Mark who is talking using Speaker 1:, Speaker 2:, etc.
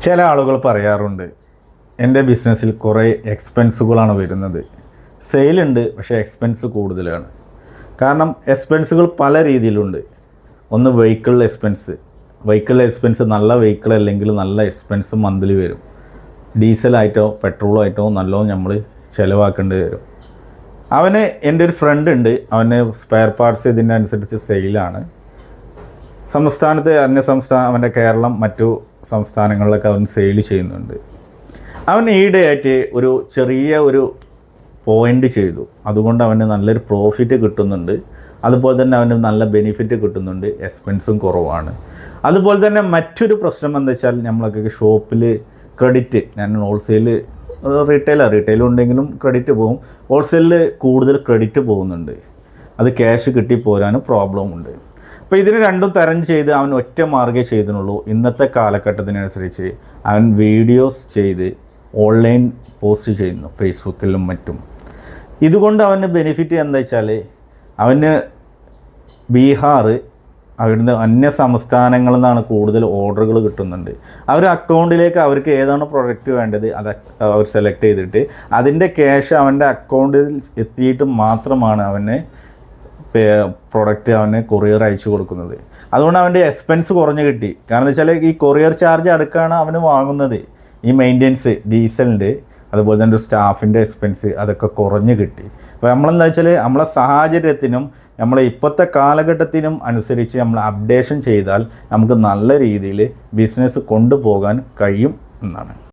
Speaker 1: ചില ആളുകൾ പറയാറുണ്ട് എന്റെ ബിസിനസ്സിൽ കുറേ എക്സ്പെൻസുകളാണ് വരുന്നത്. സെയിലുണ്ട് പക്ഷേ എക്സ്പെൻസ് കൂടുതലാണ്. കാരണം എക്സ്പെൻസുകൾ പല രീതിയിലുണ്ട്. ഒന്ന് വെഹിക്കിൾ എക്സ്പെൻസ്. വെഹിക്കിൾ എക്സ്പെൻസ് നല്ല വെഹിക്കിൾ അല്ലെങ്കിൽ നല്ല എക്സ്പെൻസ് മന്ത്ലി വരും. ഡീസലായിട്ടോ പെട്രോളോ ആയിട്ടോ നല്ലോണം നമ്മൾ ചിലവാക്കേണ്ടി വരും. അവന് എന്റെ ഒരു ഫ്രണ്ട് ഉണ്ട്. അവന് സ്പെയർ പാർട്സ് ഇതിന്റെ അനുസരിച്ച് സെയിലാണ്. സംസ്ഥാനത്ത് അന്യ സംസ്ഥാന അവന്റെ കേരളം മറ്റു സംസ്ഥാനങ്ങളിലൊക്കെ അവൻ സെയിൽ ചെയ്യുന്നുണ്ട്. അവൻ ഈയിടെയായിട്ട് ഒരു ചെറിയ ഒരു പോയിന്റ് ചെയ്തു. അതുകൊണ്ട് അവന് നല്ലൊരു പ്രോഫിറ്റ് കിട്ടുന്നുണ്ട്. അതുപോലെ തന്നെ അവന് നല്ല ബെനിഫിറ്റ് കിട്ടുന്നുണ്ട്. എക്സ്പെൻസും കുറവാണ്. അതുപോലെ തന്നെ മറ്റൊരു പ്രശ്നം എന്താ വെച്ചാൽ നമ്മളൊക്കെ ഷോപ്പിൽ ക്രെഡിറ്റ് ഞാൻ ഹോൾസെയിൽ റീറ്റെയിലാണ് റീറ്റെയിൽ ഉണ്ടെങ്കിലും ക്രെഡിറ്റ് പോകും. ഹോൾസെയിലിൽ കൂടുതൽ ക്രെഡിറ്റ് പോകുന്നുണ്ട്. അത് ക്യാഷ് കിട്ടി പോരാനും പ്രോബ്ലം ഉണ്ട്. അപ്പോൾ ഇതിന് രണ്ടും തരം ചെയ്ത് അവൻ ഒറ്റ മാർഗേ ചെയ്തിനുള്ളൂ ഇന്നത്തെ കാലഘട്ടത്തിനനുസരിച്ച് അവൻ വീഡിയോസ് ചെയ്ത് ഓൺലൈൻ പോസ്റ്റ് ചെയ്യുന്നു ഫേസ്ബുക്കിലും മറ്റും. ഇതുകൊണ്ട് അവന് ബെനിഫിറ്റ് എന്താ വെച്ചാൽ അവന് ബീഹാർ അവിടുന്ന് അന്യ സംസ്ഥാനങ്ങളിൽ നിന്നാണ് കൂടുതൽ ഓർഡറുകൾ കിട്ടുന്നുണ്ട്. അവർ അക്കൗണ്ടിലേക്ക് അവർക്ക് ഏതാണ് പ്രൊഡക്റ്റ് വേണ്ടത് അത് അവർ സെലക്ട് ചെയ്തിട്ട് അതിന്റെ ക്യാഷ് അവന്റെ അക്കൗണ്ടിൽ എത്തിയിട്ട് മാത്രമാണ് അവന് പ്രൊഡക്റ്റ് അവന് കൊറിയർ അയച്ചു കൊടുക്കുന്നത്. അതുകൊണ്ട് അവന്റെ എക്സ്പെൻസ് കുറഞ്ഞു കിട്ടി. കാരണം എന്താ വെച്ചാൽ ഈ കൊറിയർ ചാർജ് അടുക്കാണ് അവന് വാങ്ങുന്നത്. ഈ മെയിന്റെനൻസ് ഡീസലിന്റെ അതുപോലെ തന്നെ സ്റ്റാഫിന്റെ എക്സ്പെൻസ് അതൊക്കെ കുറഞ്ഞു കിട്ടി. അപ്പോൾ നമ്മളെന്താ വെച്ചാൽ നമ്മളെ സാഹചര്യത്തിനും നമ്മളെ ഇപ്പോഴത്തെ കാലഘട്ടത്തിനും അനുസരിച്ച് നമ്മൾ അപ്ഡേഷൻ ചെയ്താൽ നമുക്ക് നല്ല രീതിയിൽ ബിസിനസ് കൊണ്ടുപോകാൻ കഴിയും എന്നാണ്.